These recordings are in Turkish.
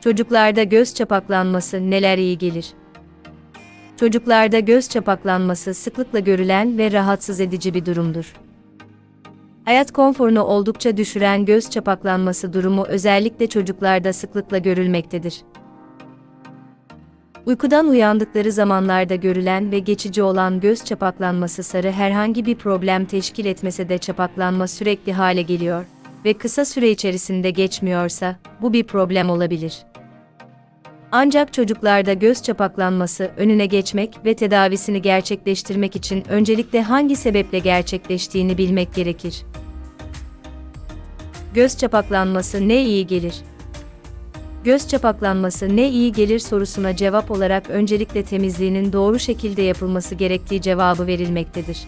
Çocuklarda göz çapaklanması neler iyi gelir? Çocuklarda göz çapaklanması sıklıkla görülen ve rahatsız edici bir durumdur. Hayat konforunu oldukça düşüren göz çapaklanması durumu özellikle çocuklarda sıklıkla görülmektedir. Uykudan uyandıkları zamanlarda görülen ve geçici olan göz çapaklanması sarı herhangi bir problem teşkil etmese de çapaklanma sürekli hale geliyor ve kısa süre içerisinde geçmiyorsa bu bir problem olabilir. Ancak çocuklarda göz çapaklanması önüne geçmek ve tedavisini gerçekleştirmek için öncelikle hangi sebeple gerçekleştiğini bilmek gerekir. Göz çapaklanması ne iyi gelir? Göz çapaklanması ne iyi gelir sorusuna cevap olarak öncelikle temizliğinin doğru şekilde yapılması gerektiği cevabı verilmektedir.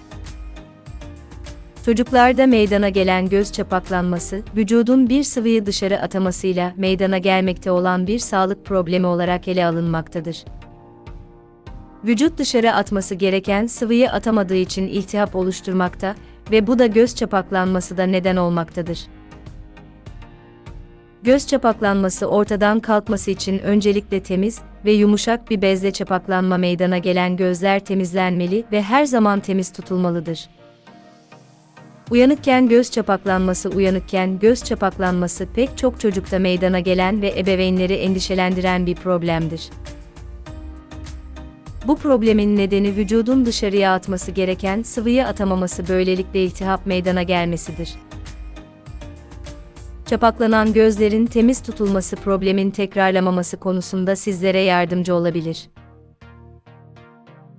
Çocuklarda meydana gelen göz çapaklanması, vücudun bir sıvıyı dışarı atamasıyla meydana gelmekte olan bir sağlık problemi olarak ele alınmaktadır. Vücut dışarı atması gereken sıvıyı atamadığı için iltihap oluşturmakta ve bu da göz çapaklanması da neden olmaktadır. Göz çapaklanması ortadan kalkması için öncelikle temiz ve yumuşak bir bezle çapaklanma meydana gelen gözler temizlenmeli ve her zaman temiz tutulmalıdır. Uyanıkken göz çapaklanması Uyanıkken göz çapaklanması pek çok çocukta meydana gelen ve ebeveynleri endişelendiren bir problemdir. Bu problemin nedeni vücudun dışarıya atması gereken sıvıyı atamaması böylelikle iltihap meydana gelmesidir. Çapaklanan gözlerin temiz tutulması problemin tekrarlamaması konusunda sizlere yardımcı olabilir.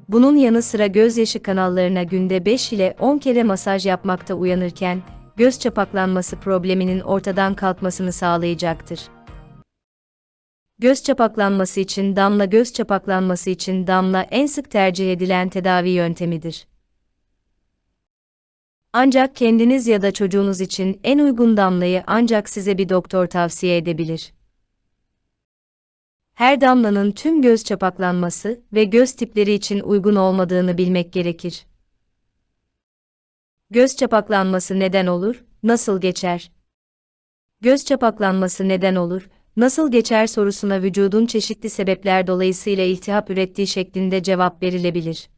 Bunun yanı sıra gözyaşı kanallarına günde 5 ile 10 kere masaj yapmakta uyanırken, göz çapaklanması probleminin ortadan kalkmasını sağlayacaktır. Göz çapaklanması için damla göz çapaklanması için damla en sık tercih edilen tedavi yöntemidir. Ancak kendiniz ya da çocuğunuz için en uygun damlayı ancak size bir doktor tavsiye edebilir. Her damlanın tüm göz çapaklanması ve göz tipleri için uygun olmadığını bilmek gerekir. Göz çapaklanması neden olur, nasıl geçer? Göz çapaklanması neden olur, nasıl geçer sorusuna vücudun çeşitli sebepler dolayısıyla iltihap ürettiği şeklinde cevap verilebilir.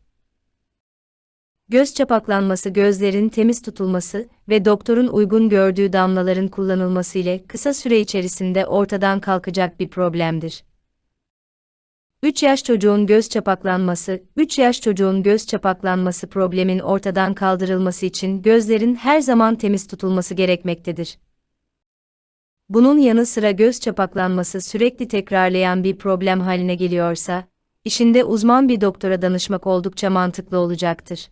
Göz çapaklanması gözlerin temiz tutulması ve doktorun uygun gördüğü damlaların kullanılması ile kısa süre içerisinde ortadan kalkacak bir problemdir. 3 yaş çocuğun göz çapaklanması, 3 yaş çocuğun göz çapaklanması problemin ortadan kaldırılması için gözlerin her zaman temiz tutulması gerekmektedir. Bunun yanı sıra göz çapaklanması sürekli tekrarlayan bir problem haline geliyorsa, işinde uzman bir doktora danışmak oldukça mantıklı olacaktır.